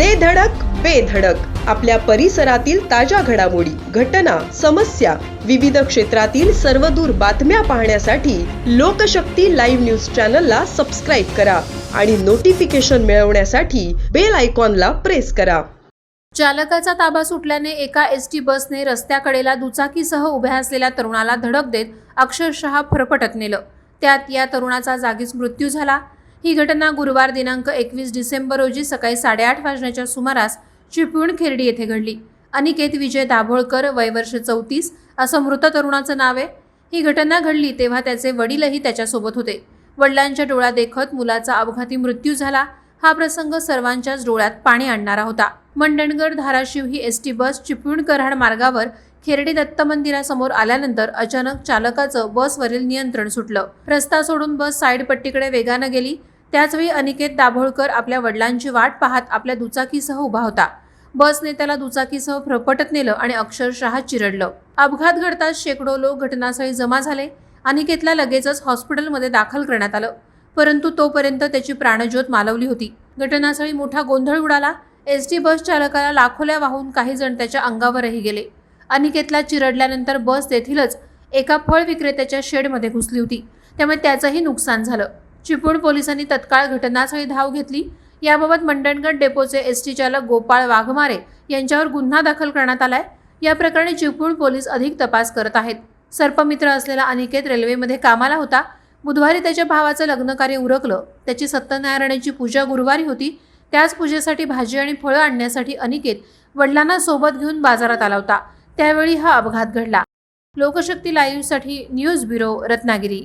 दे धडक बेधडक आपल्या परिसरातील ताज्या घडामोडी घटना समस्या विविध क्षेत्रातील सर्वदूर बातम्या पाहण्यासाठी लोकशक्ती लाईव्ह न्यूज चॅनलला सबस्क्राईब करा आणि नोटिफिकेशन मिळवण्यासाठी बेल आयकॉनला प्रेस करा. चालकाचा ताबा सुटल्याने एका एस टी बसने रस्त्याकडेला दुचाकीसह उभ्या असलेल्या तरुणाला धडक देत अक्षरशः फरफटत नेलं. त्यात या तरुणाचा जागीच मृत्यू झाला. ही घटना गुरुवार दिनांक एकवीस डिसेंबर रोजी सकाळी साडेआठ वाजण्याच्या सुमारास चिपळूण खेर्डी येथे घडली. अनिकेत विजय दाभोळकर वयवर्ष चौतीस असं मृत तरुणाचं नाव आहे. ही घटना घडली तेव्हा त्याचे वडीलही त्याच्यासोबत होते. वडिलांच्या डोळ्या देखत मुलाचा अपघाती मृत्यू झाला. हा प्रसंग सर्वांच्याच डोळ्यात पाणी आणणारा होता. मंडणगड धाराशिव ही S T bus Chiplun Karad मार्गावर खेरडी दत्त मंदिरासमोर आल्यानंतर अचानक चालकाचं बसवरील नियंत्रण सुटलं. रस्ता सोडून बस साईड पट्टीकडे वेगानं गेली. त्याचवेळी अनिकेत दाभोळकर आपल्या वडिलांची वाट पाहत आपल्या दुचाकीसह उभा होता. बसने त्याला दुचाकीसह फरफटत नेलं आणि अक्षरशः चिरडलं. अपघात घडताच शेकडो लोक घटनास्थळी जमा झाले. अनिकेतला लगेचच हॉस्पिटलमध्ये दाखल करण्यात आलं. परंतु तोपर्यंत त्याची प्राणज्योत मालवली होती. घटनास्थळी मोठा गोंधळ उडाला. एस टी बस चालकाला लाखोल्या वाहून काही जण त्याच्या अंगावरही गेले. अनिकेतला चिरडल्यानंतर बस तेथीलच एका फळ विक्रेत्याच्या शेडमध्ये घुसली होती. त्यामुळे त्याचंही नुकसान झालं. चिपळूण पोलिसांनी तत्काळ घटनास्थळी धाव घेतली. याबाबत मंडणगड डेपोचे एस टी चालक गोपाळ वाघमारे यांच्यावर गुन्हा दाखल करण्यात आलाय. या प्रकरणी चिपळूण पोलीस अधिक तपास करत आहेत. सर्पमित्र असलेला अनिकेत रेल्वेमध्ये कामाला होता. बुधवारी त्याच्या भावाचं लग्नकार्य उरकलं. त्याची सत्यनारायणाची पूजा गुरुवारी होती. त्याच पूजेसाठी भाजी आणि फळं आणण्यासाठी अनिकेत वडिलांना सोबत घेऊन बाजारात आला होता. त्यावेळी हा अपघात घडला. लोकशक्ती लाईव्हसाठी न्यूज ब्युरो रत्नागिरी.